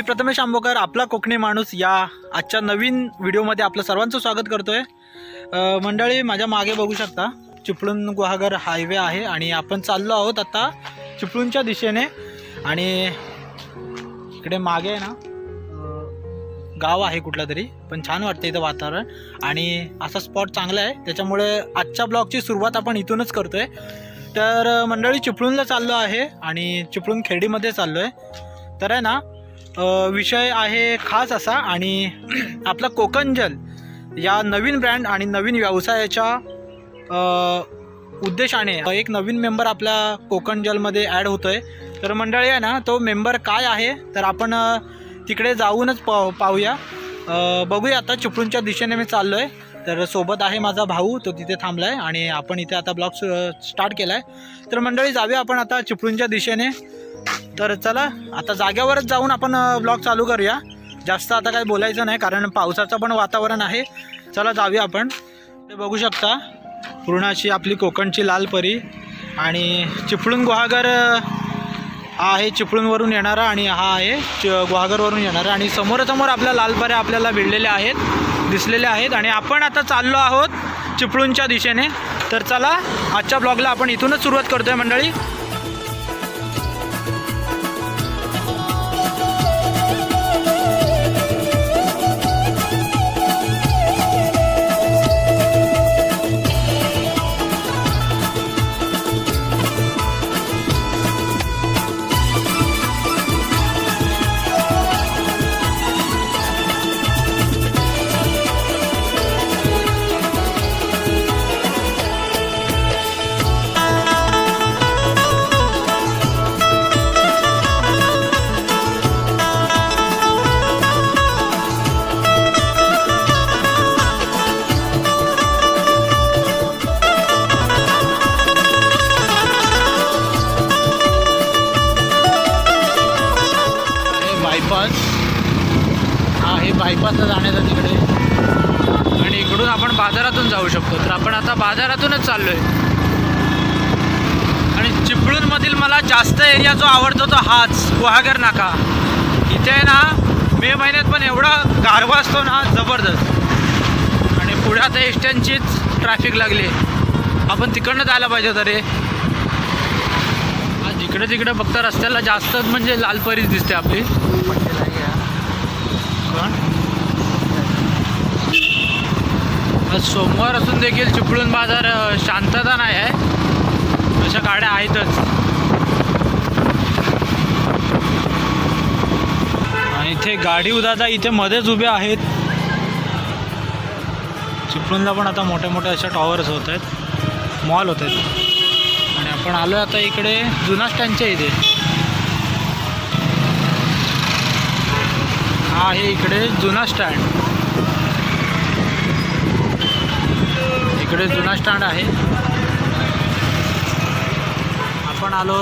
मी प्रथमेश आंबोकर आपला कोकणी माणूस या आजच्या नवीन व्हिडिओमध्ये आपलं सर्वांचं स्वागत करतोय. आहे मंडळी माझ्या मागे बघू शकता चिपळूण गुहागर हायवे आहे आणि आपण चाललो आहोत आता चिपळूणच्या दिशेने. आणि इकडे मागे आहे ना गाव आहे कुठलं तरी पण छान वाटतं इथं वातावरण. आणि असा स्पॉट चांगला आहे त्याच्यामुळे आजच्या ब्लॉगची सुरुवात आपण इथूनच करतोय. तर मंडळी चिपळूणला चाललो आहे आणि चिपळूण खेडीमध्ये चाललो आहे तर आहे ना विषय आहे खास असा आणि आपला कोकण जल या नवीन ब्रँड आणि नवीन व्यवसायाच्या उद्देशाने एक नवीन मेंबर आपल्या कोकण जलमध्ये ॲड आहे तर मंडळी आहे ना तो मेंबर काय आहे? तर आपण तिकडे जाऊनच पाहू पाहूया. बघूया आता चिपळूणच्या दिशेने मी चाललो आहे तर सोबत आहे माझा भाऊ तो तिथे थांबला आहे आणि आपण इथे आता ब्लॉग स्टार्ट केला आहे तर मंडळी जाऊया आपण आता चिपळूणच्या दिशेने. तर चला आता जाग्यावरच जाऊन आपण ब्लॉग चालू करूया. जास्त आता काही बोलायचं नाही कारण पावसाचं पण वातावरण आहे. चला जाऊया आपण. ते बघू शकता पूर्ण अशी आपली कोकणची लाल परी आणि चिपळूण गुहागर हा आहे चिपळूणवरून येणारा आणि हा आहे च गुहागरवरून येणारा. आणि समोरासमोर आपल्या लालपऱ्या आपल्याला भिडलेल्या आहेत दिसलेल्या आहेत. आणि आपण आता चाललो आहोत चिपळूणच्या दिशेने. तर चला आजच्या ब्लॉगला आपण इथूनच सुरुवात करतोय मंडळी. बायपासला जाण्याचा तिकडे. आणि इकडून आपण बाजारातून जाऊ शकतो. तर आपण आता बाजारातूनच चाललो आहे आणि चिपळूणमधील मला जास्त एरिया जो आवडतो तो हाच गुहागर नाका. इथे आहे ना मे महिन्यात पण एवढा गारवा असतो ना जबरदस्त. आणि पुढे आता एसट्यांचीच ट्रॅफिक लागली. आपण तिकडनं जायला पाहिजे तरी आज जिकडे तिकडे फक्त रस्त्याला जास्त म्हणजे लालपरीच दिसते आपली पण आज सोमवार असून देखील चिपळूण बाजार शांतता नाही आहे. अशा गाड्या आहेतच. आणि इथे गाडी उदादा इथे मध्येच उभे आहेत. चिपळूणला पण आता मोठ्या मोठ्या अशा टॉवर्स होत आहेत. मॉल होत आहेत. आणि आपण आलो आता इकडे जुना स्टँडच्या इथे. हा आहे इकडे जुना स्टँड इकडे जुना स्टँड आहे. आपण आलो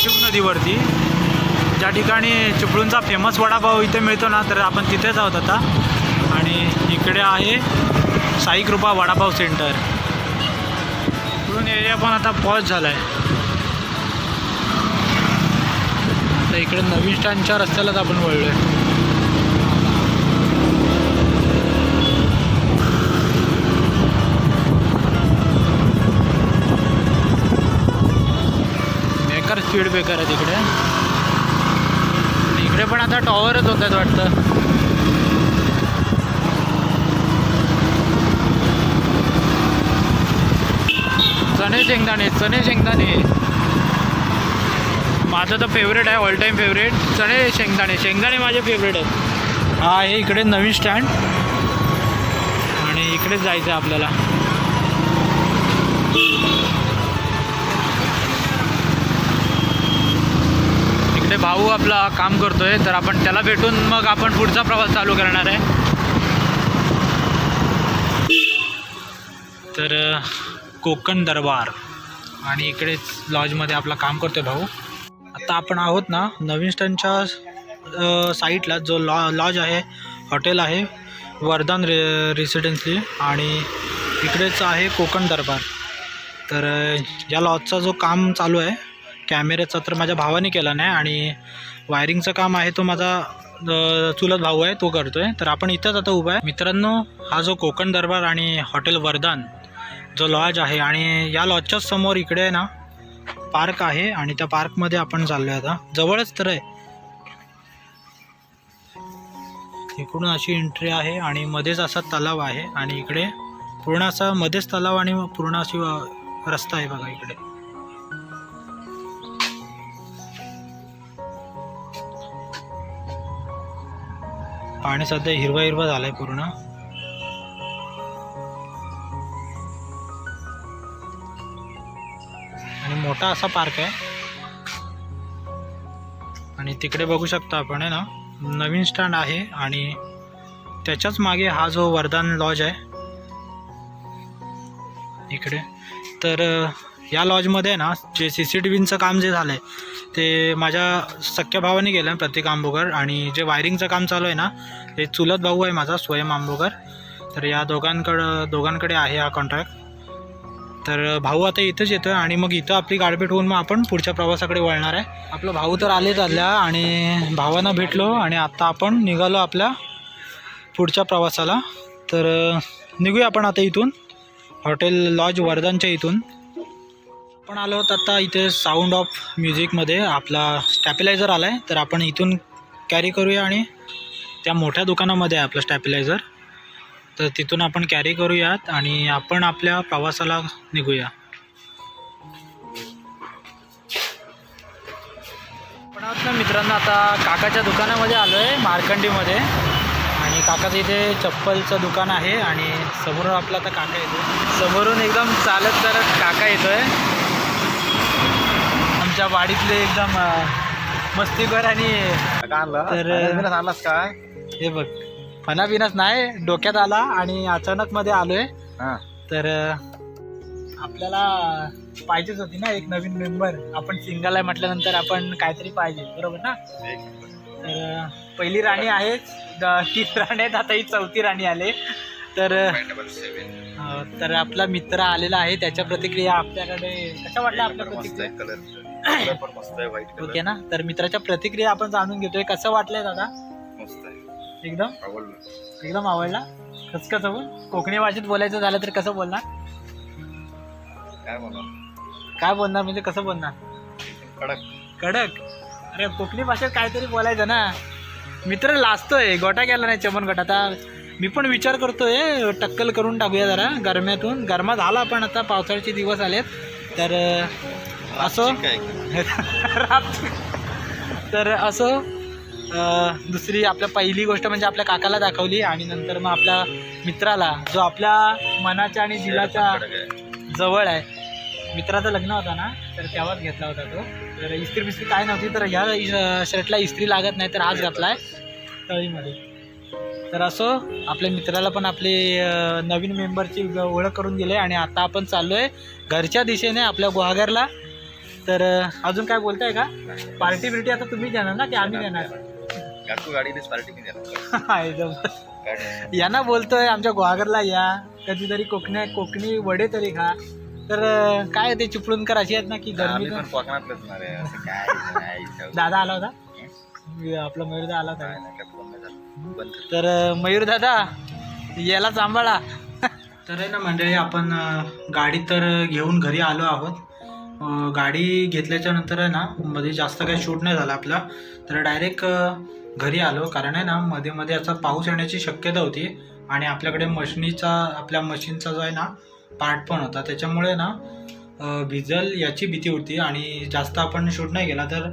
शिव नदीवरती. ज्या ठिकाणी चिपळूणचा फेमस वडापाव इथे मिळतो ना तर आपण तिथेच आहोत आता. आणि इकडे आहे साई कृपा वडापाव सेंटर चिपळूण एरिया पण आता पॉज झाला आहे तर इकडे नवीन स्टँडच्या रस्त्यालाच आपण वळलो आहे स्पीड बेकार आहे तिकडे. इकडे पण आता टॉवरच होत आहेत वाटतं. चणे शेंगदाणे चणे शेंगदाणे. माझं तर फेवरेट आहे ऑल टाईम फेवरेट चणे शेंगदाणे शेंगदाणे माझे फेवरेट आहेत. हा हे इकडे नवीन स्टँड आणि इकडेच जायचं आहे आपल्याला. भाऊ आपला काम करतोय तर आपण त्याला भेटून मग आपण पुढचा प्रवास चालू करणार आहे. तर कोकण दरबार आणि इकडेच लॉजमध्ये आपला काम करतोय भाऊ. आता आपण आहोत ना नवीन स्टँडच्या साईटला जो लॉ लॉज आहे हॉटेल आहे वर्धन रे रेसिडेन्सी आणि इकडेच आहे कोकण दरबार. तर या लॉजचा जो काम चालू आहे कॅमेऱ्याचा तर माझ्या भावाने केला नाही आणि वायरिंगचं काम आहे तो माझा चुलत भाऊ आहे तो करतोय. तर आपण इथंच आता उभा आहे. मित्रांनो हा जो कोकण दरबार आणि हॉटेल वरदान जो लॉज आहे आणि या लॉजच्याच समोर इकडे आहे ना पार्क आहे आणि त्या पार्कमध्ये आपण चाललोय आता. जवळच तर आहे. इकडून अशी एंट्री आहे आणि मध्येच असा तलाव आहे आणि इकडे पूर्ण असा मध्येच तलाव आणि पूर्ण अशी रस्ता आहे बघा इकडे. पाणी सध्या हिरवा हिरवा झालाय पूर्ण. आणि मोठा असा पार्क आहे. आणि तिकडे बघू शकता आपण आहे ना नवीन स्टँड आहे आणि त्याच्याच मागे हा जो वरदान लॉज आहे. इकडे. तर या लॉजमध्ये आहे ना जे सी सी टी व्हीचं काम जे झालं आहे ते माझ्या सख्या भावाने केलं प्रतीक आंबोगर. आणि जे वायरिंगचं काम चालू आहे ना ते चुलत भाऊ आहे माझा स्वयं आंबोगर. तर या दोघांकडं दोघांकडे आहे हा कॉन्ट्रॅक्ट तर भाऊ आता इथंच येतो आणि मग इथं आपली गाडभेट होऊन मग आपण पुढच्या प्रवासाकडे वळणार आहे. आपलं भाऊ तर आलेच आल्या आणि भावांना भेटलो आणि आता आपण निघालो आपल्या पुढच्या प्रवासाला. तर निघूया आपण आता इथून हॉटेल लॉज वर्धनच्या इथून. आपण आलो आहोत आता इथे साऊंड ऑफ म्युझिकमध्ये आपला स्टॅपिलायझर आला आहे तर आपण इथून कॅरी करूया आणि त्या मोठ्या दुकानामध्ये आहे आपलं स्टॅपिलायझर तर तिथून आपण कॅरी करूयात आणि आपण आपल्या प्रवासाला निघूया. आपण आहोत ना मित्रांनो आता काकाच्या दुकानामध्ये आलो आहे मार्कंडीमध्ये. आणि काकाचं इथे चप्पलचं दुकान आहे आणि समोरून आपला आता काका येतो समोरून एकदम चालत चालत काका येतो आहे वाडीतले एकदम अं, मस्तीखोर आणि तर- आणलास काय? हे बघ फना बिनाच नाही डोक्यात आला आणि अचानक मध्ये आलोय. हा. तर आपल्याला पाहिजेच होती ना एक नवीन मेंबर आपण सिंगल आहे म्हटल्यानंतर आपण काहीतरी पाहिजे बरोबर ना? तर पहिली राणी आहेच तीन राणी आहेत आता ही चौथी राणी आले. तर तर आपला मित्र आलेला आहे. त्याच्या प्रतिक्रिया आपल्याकडे कशा वाटल्या आपल्या प्रतिक्रिया? ओके ना? तर मित्राच्या प्रतिक्रिया आपण जाणून घेतोय. कसं वाटलंय दादा? एकदम? आवडलं. एकदम आवडला? कसं कसं बोल कोकणी भाषेत बोलायचं झालं तर कसं बोलणार? काय बोलणार? म्हणजे कसं बोलणार? कडक. कडक. अरे कोकणी भाषेत काहीतरी बोलायचं ना. मित्र लाजतोय. गोटा गेला नाही चमन गट आता मी पण विचार करतोय टक्कल करून टाकूया जरा गरम्यातून. गरमा झाला पण आता पावसाळ्याचे दिवस आलेत. तर असो तर असो दुसरी आपल्या पहिली गोष्ट म्हणजे आपल्या काकाला दाखवली आणि नंतर मग आपल्या मित्राला जो आपल्या मनाच्या आणि दिलाच्या जवळ आहे. मित्राचं लग्न होता ना तर तेव्हाच घेतला होता तो. तर इस्त्री बिस्त्री काय नव्हती तर ह्या शर्टला इस्त्री लागत नाही तर आज घातलाय. तळीमध्ये. तर असो आपल्या मित्राला पण आपली नवीन मेंबरची ओळख करून दिली आणि आता आपण चाललो आहे घरच्या दिशेने आपल्या गुहागरला. तर अजून काय बोलताय का? पार्टी बिर्टी आता तुम्ही देणार ना की आम्ही देणार. यांना बोलतोय आमच्या गुहागरला या. कधीतरी कोकणी कोकणी वडे तरी खा. तर काय ते चिपळूणकर अशी आहेत ना की गरमी कोकणातलंच. दादा आला होता? आपला मयूर आला होता. तर मयूर दादा याला सांभाळा. तर आहे ना मंडळी आपण गाडी तर घेऊन घरी आलो आहोत. गाडी घेतल्याच्या नंतर आहे ना मध्ये जास्त काही शूट नाही झाला आपला. तर डायरेक्ट घरी आलो. कारण आहे ना मध्ये मध्ये असा पाऊस येण्याची शक्यता होती. आणि आपल्याकडे मशिनीचा आपल्या मशीनचा जो आहे ना पार्ट पण होता. त्याच्यामुळे ना भिजल याची भीती होती. आणि जास्त आपण शूट नाही केला. तर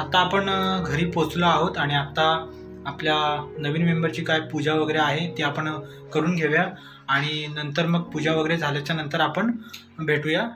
आता आपण घरी पोचलो आहोत. आणि आता आपल्या नवीन मेंबरची काय पूजा वगैरे आहे ती आपण करून घेऊया. आणि नंतर मग पूजा वगैरे झाल्याच्यानंतर आपण भेटूया.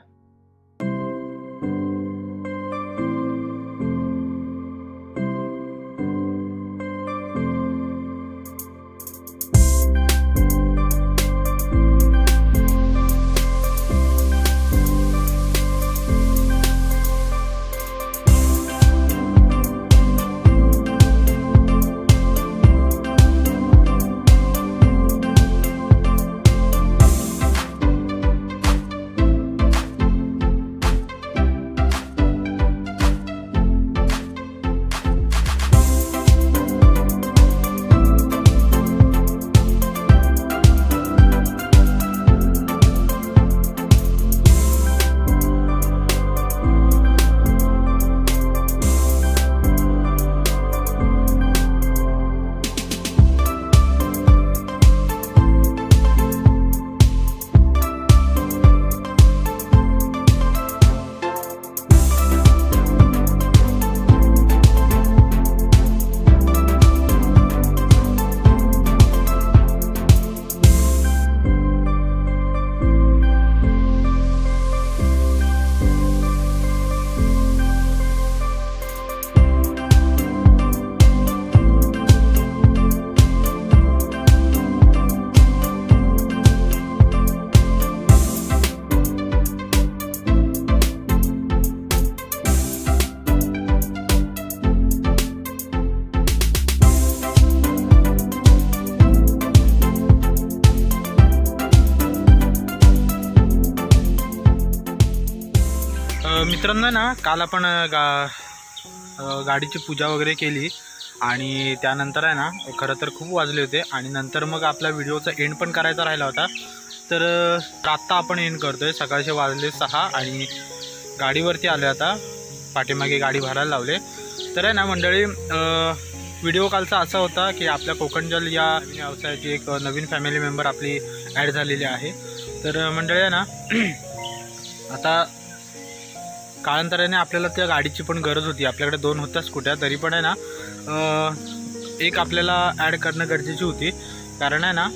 मित्रांनो ना काल आपण गा गाडीची पूजा वगैरे केली आणि त्यानंतर आहे ना खरं तर खूप वाजले होते आणि नंतर मग आपला व्हिडिओचा एंड पण करायचा राहिला होता. तर आत्ता आपण एंड करतो आहे सकाळचे वाजले सहा आणि गाडीवरती आले आता. पाठीमागे गाडी भरायला लावले. तर आहे ना मंडळी व्हिडिओ कालचा असा होता की आपल्या कोकणजल या व्यवसायाची एक नवीन फॅमिली मेंबर आपली ॲड झालेली आहे. तर मंडळी आहे ना आता कालांतराने आपल्याला त्या गाडीची पण गरज होती. आपल्याकडे दोन होत्या स्कूट्या. तरी पण आहे ना एक आपल्याला ॲड करणं गरजेची होती. कारण आहे ना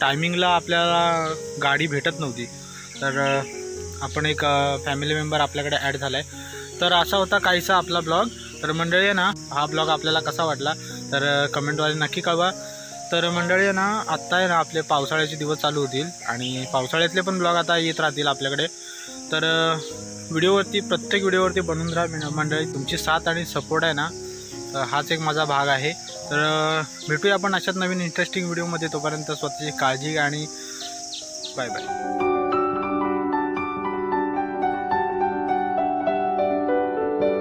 टायमिंगला आपल्याला गाडी भेटत नव्हती. तर आपण एक फॅमिली मेंबर आपल्याकडे ॲड झाला आहे तर असा होता काहीसा आपला ब्लॉग तर मंडळी आहे ना हा ब्लॉग आपल्याला कसा वाटला? तर कमेंटद्वारे नक्की कळवा. तर मंडळी आहे ना आत्ता आहे ना आपले पावसाळ्याचे दिवस चालू होतील. आणि पावसाळ्यातले पण ब्लॉग आता येत राहतील आपल्याकडे. तर व्हिडिओवरती प्रत्येक व्हिडिओवरती बनवून राहा मंडळी. तुमची साथ आणि सपोर्ट आहे ना हाच एक माझा भाग आहे. तर भेटूया आपण अशाच नवीन इंटरेस्टिंग व्हिडिओमध्ये तोपर्यंत स्वतःची काळजी आणि बाय बाय